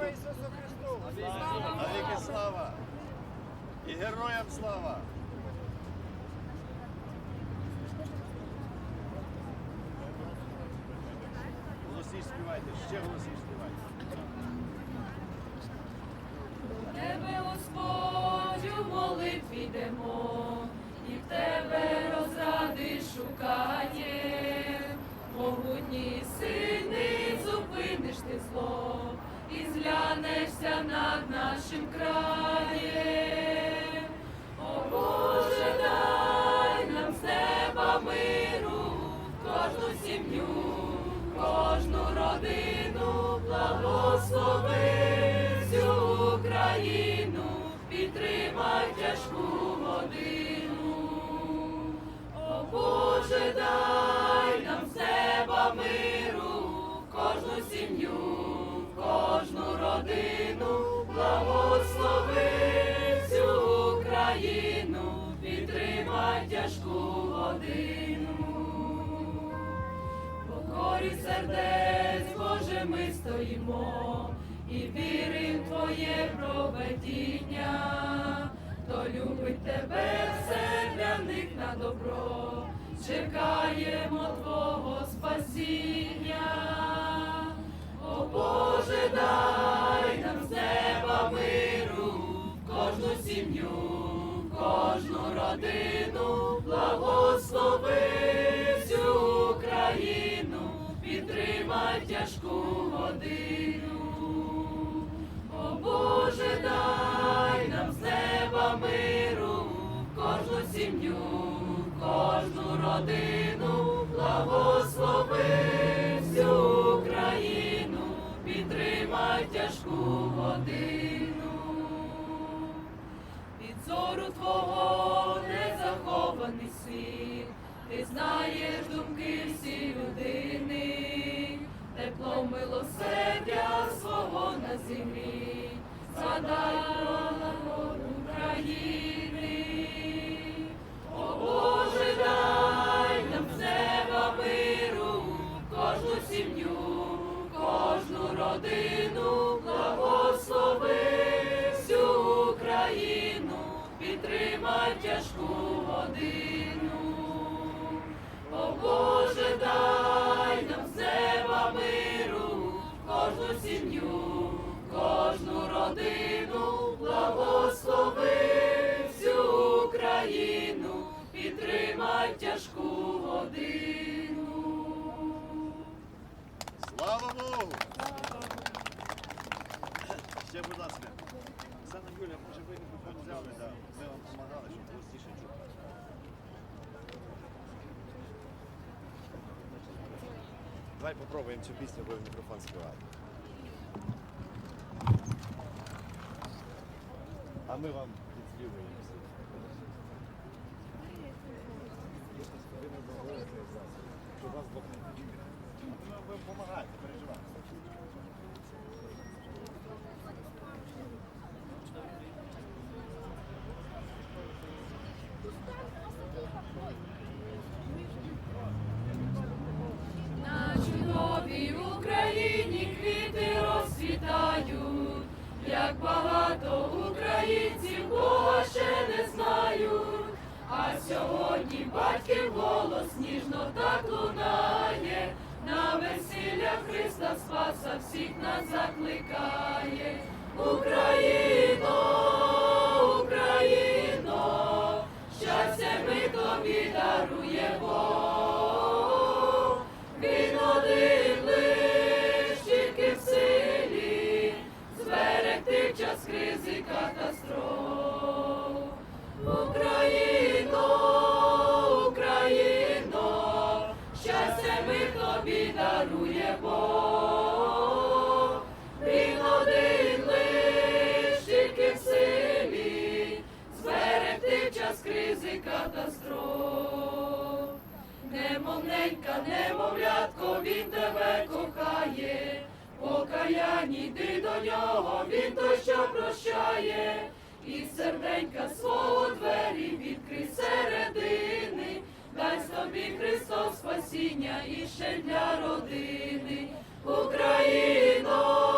Христу! Навіки слава. І героям слава. Голосніше співайте, ще голосніше співайте. Тебе, Господь, у молитві йдемо, Покорі сердець, Боже, ми стоїмо і вірим Твоє проведіння, то любить тебе все для них на добро, чекаємо Твого спасіння. О Боже, дай нам з неба миру, кожну сім'ю, кожну родину, зору твого не захований світ, ти знаєш думки всі людини, тепло милосердя свого на землі, згадай тяжку годину. Слава Богу! Ще, будь ласка. Оксана Юля, може ви мікрофон взяли, да. ми вам допомагали, щоб голосніше чути. Давай попробуємо цю пісню, бо в мікрофон співати. А ми вам Маленька немовлятко, він тебе кохає, покаянні йди до нього, він той, що прощає, і серденька свого двері відкрий середини, дай тобі Христос спасіння і ще для родини, Україно.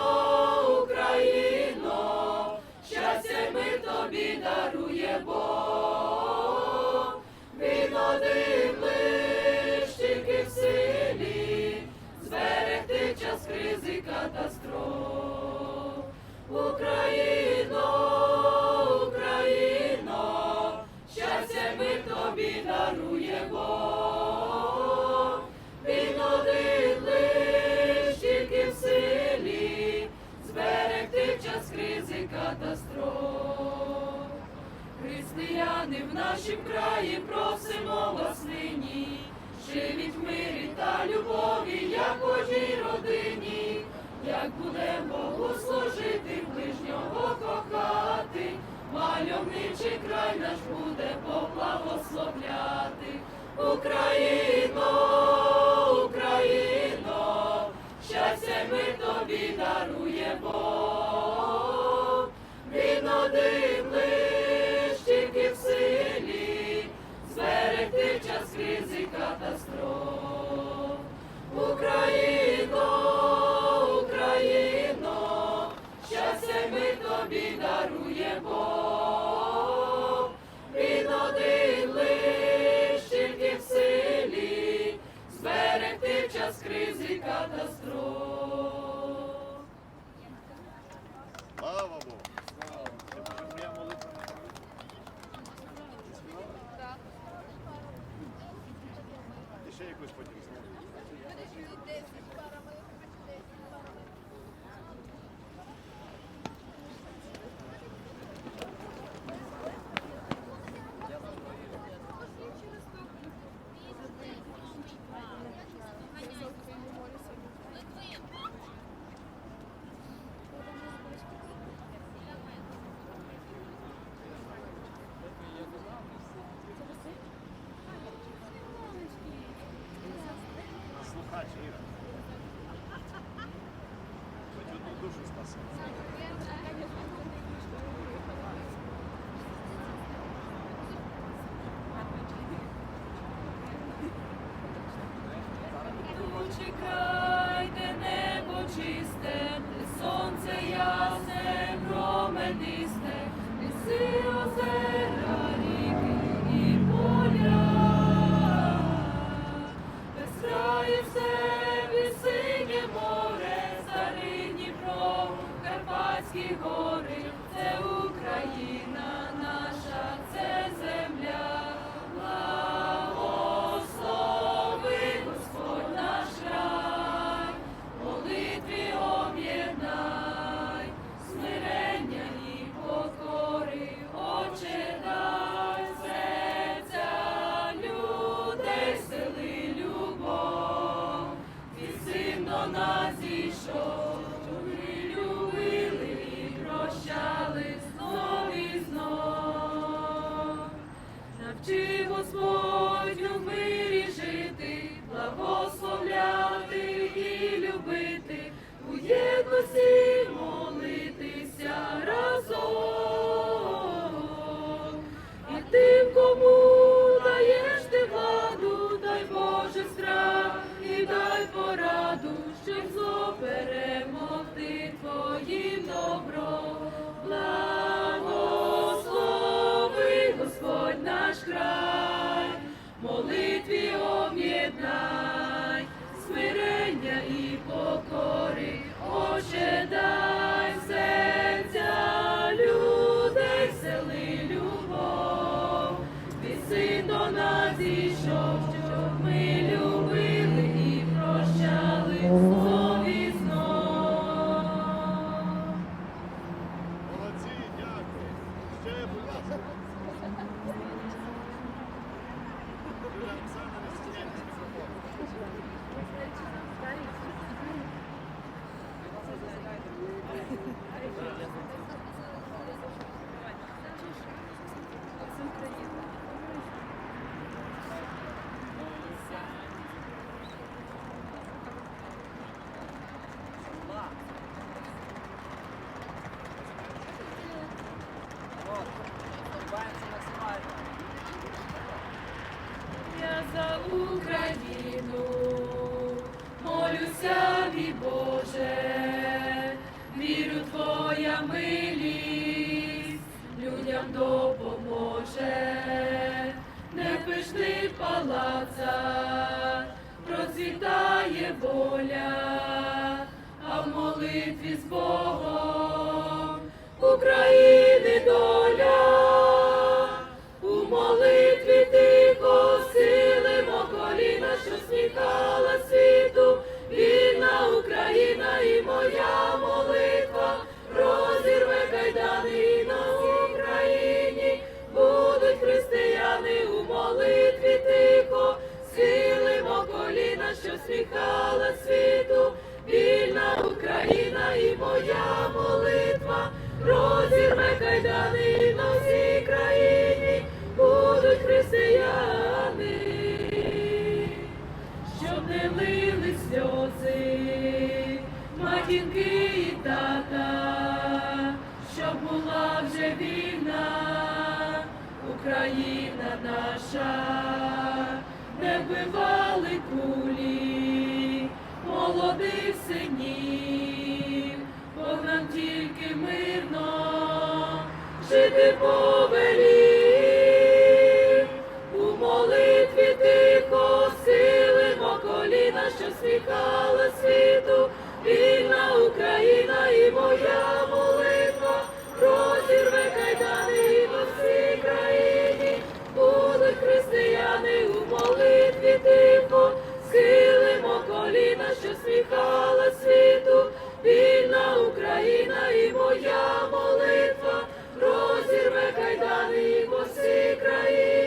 пройти час кризи катастроф. Україно, Україно, щастя ми тобі даруємо. моя молитва, розірве кайдани і по країні, будуть християни у молитві тихо, схилимо коліна, що сміхала світу, вільна Україна і моя молитва, розірве кайдани і по всій країні.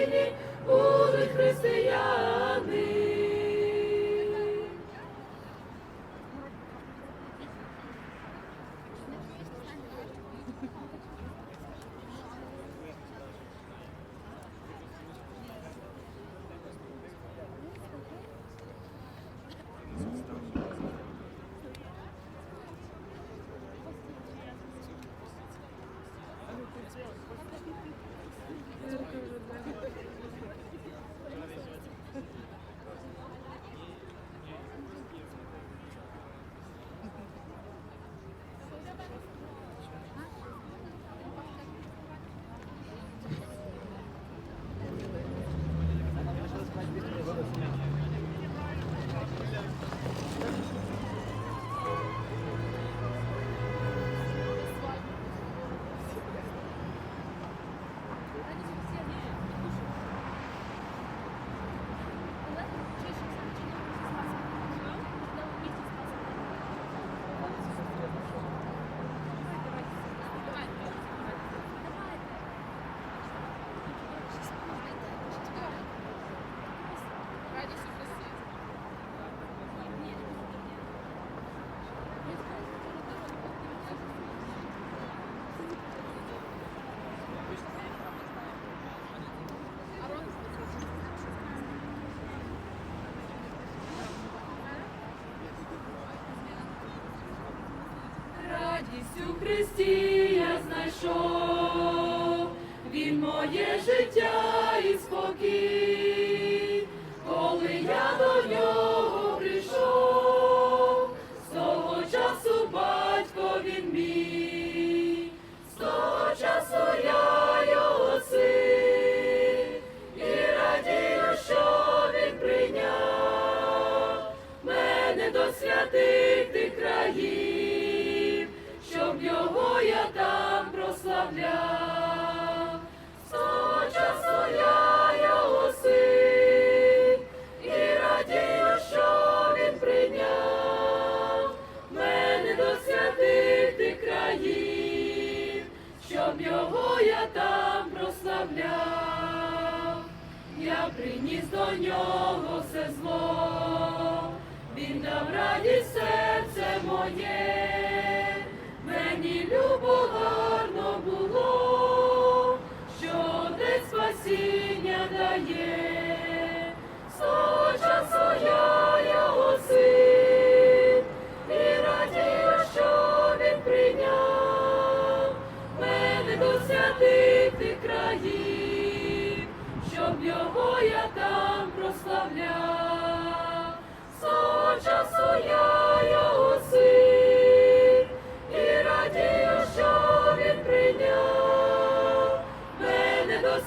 Christi.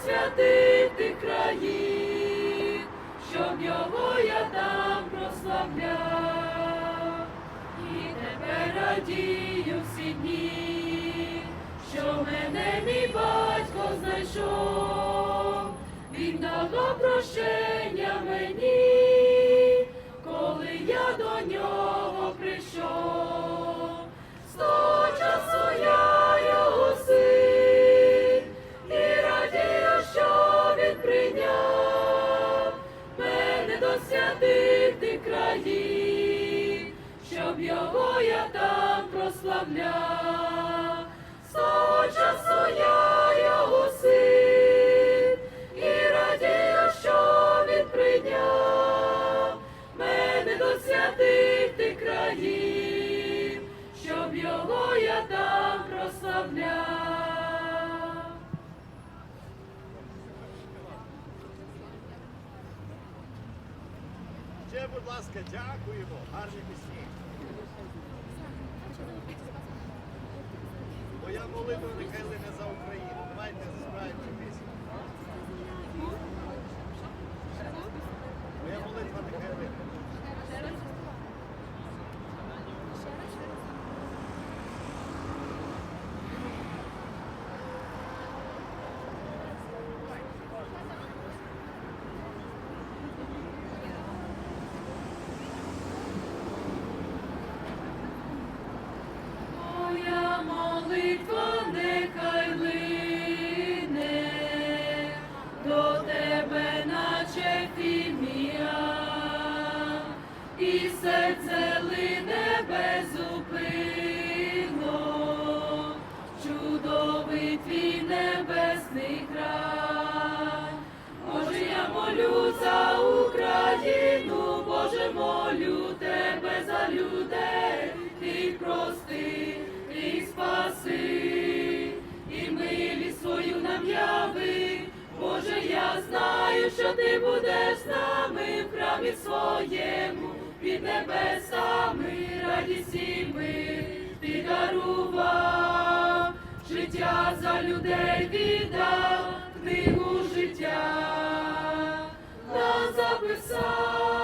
Святих тих країн, щоб його я там прославляв. І тепер радію всі дні, що мене мій батько знайшов, він дало прощення часу я його син, і радію, що він прийняв мене до тих країн, щоб його я там прославляв. Ще, будь ласка, дякуємо. Гарні пісні. Нехай лине за Україну. Давайте заспіваємо спаси, і милість свою нам яви. Боже, я знаю, що ти будеш з нами в храмі своєму, під небесами радість і мир ти дарував, життя за людей віддав, книгу життя нам записав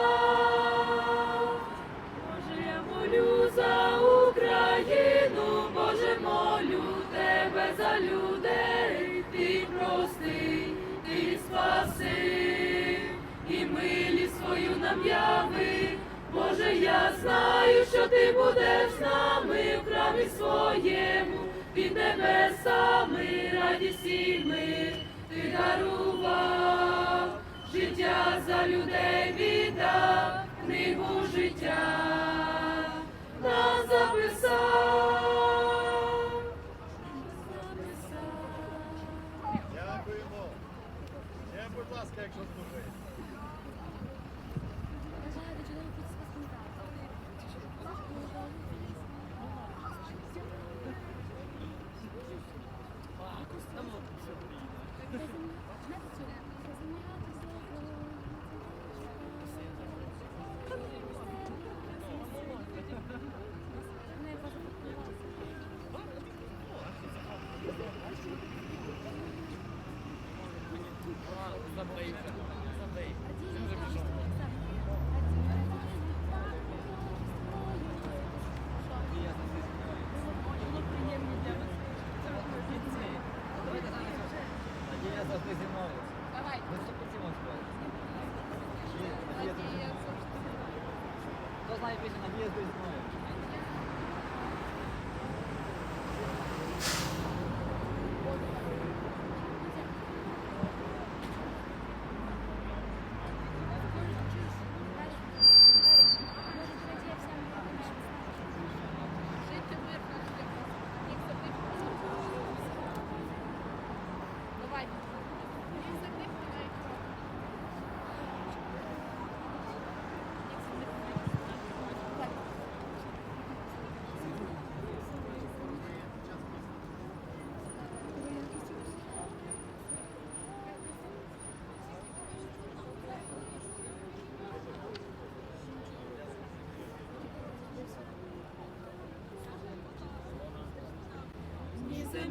Нам яви. Боже, я знаю, що ти будеш з нами в храмі своєму, під небесами радість і мир ти дарував, життя за людей віддав, книгу життя нас записав.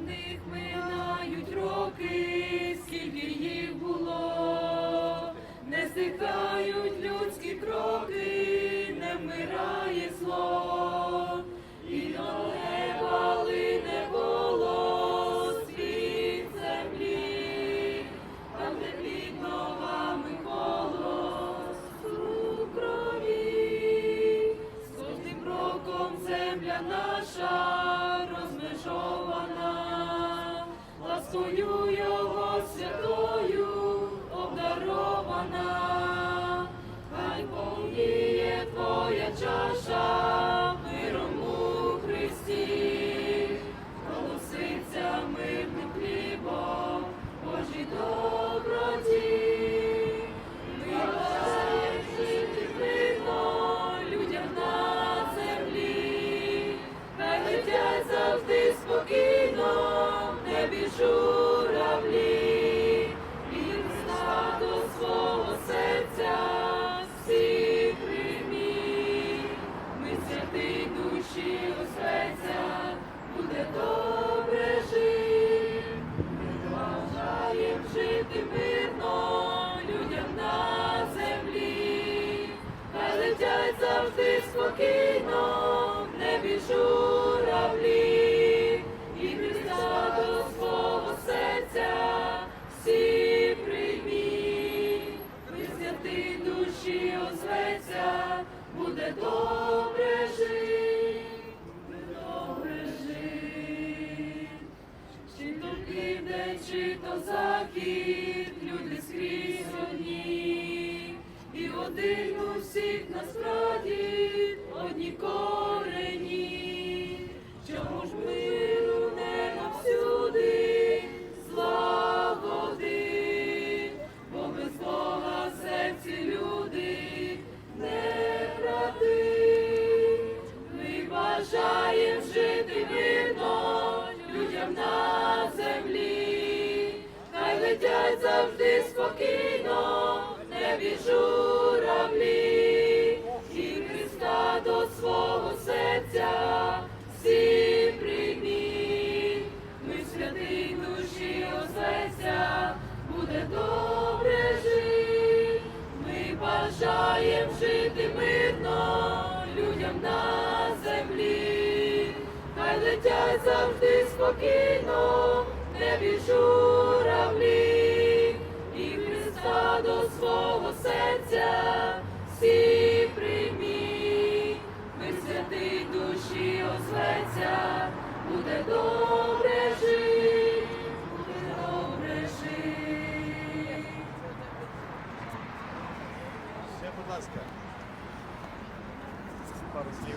Земних минають роки, скільки їх було, не стихають летять завжди спокійно, не небі журавлі, і Христа до свого серця всі приймі, ми святий душі озветься, буде добре жити, буде добре жити. Ще, будь ласка. Пару слів.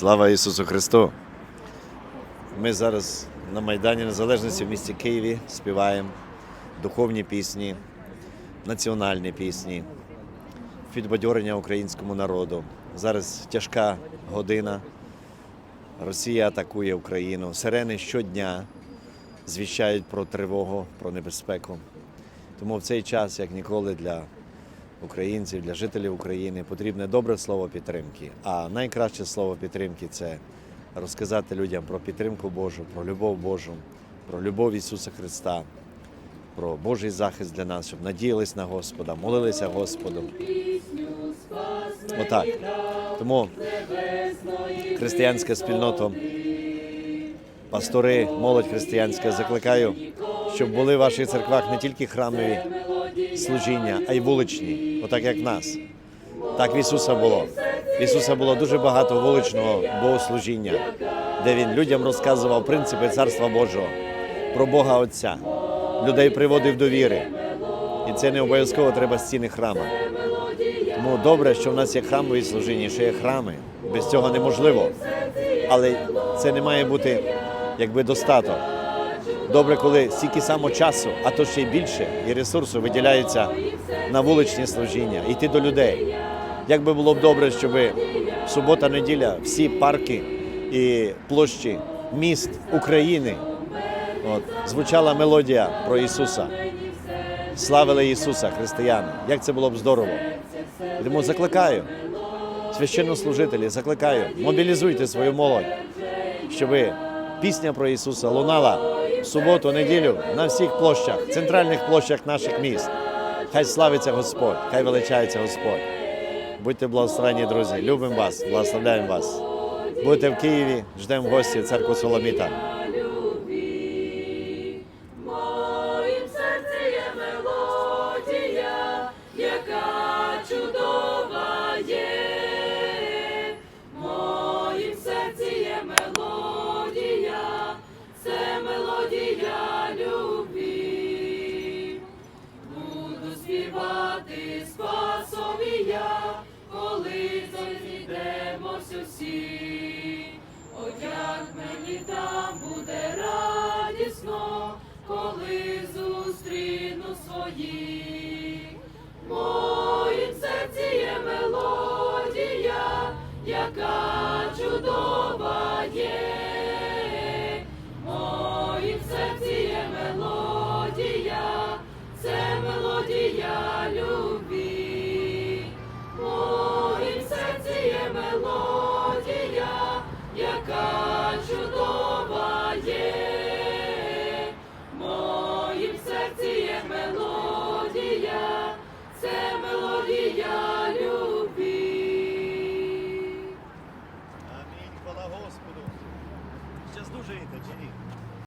Слава Ісусу Христу! Ми зараз на Майдані Незалежності в місті Києві співаємо духовні пісні, національні пісні, підбадьорення українському народу. Зараз тяжка година. Росія атакує Україну. Сирени щодня звіщають про тривогу, про небезпеку. Тому в цей час, як ніколи, для українців, для жителів України потрібне добре слово підтримки. А найкраще слово підтримки це розказати людям про підтримку Божу, про любов Божу, про любов Ісуса Христа, про Божий захист для нас, щоб надіялись на Господа, молилися Господу. Отак. Тому християнська спільнота, пастори, молодь християнська, закликаю, щоб були в ваших церквах не тільки храмові служіння, а й вуличні, отак як в нас. Так в Ісуса було. В Ісуса було дуже багато вуличного богослужіння, де Він людям розказував принципи Царства Божого, про Бога Отця, людей приводив до віри. І це не обов'язково треба стіни храма. Тому добре, що в нас є храмові служіння, що є храми. Без цього неможливо. Але це не має бути якби достаток. Добре, коли стільки само часу, а то ще й більше, і ресурсу виділяється на вуличні служіння, йти до людей. Як би було б добре, щоб субота-неділя всі парки і площі міст України от, звучала мелодія про Ісуса. Славили Ісуса, християни. Як це було б здорово. Тому закликаю, священнослужителі, закликаю, мобілізуйте свою молодь, щоб пісня про Ісуса лунала суботу, неділю на всіх площах, центральних площах наших міст. Хай славиться Господь, хай величається Господь. Будьте благословені, друзі. Любимо вас, благословляємо вас. Будьте в Києві, ждемо гості в церкву Соломіта.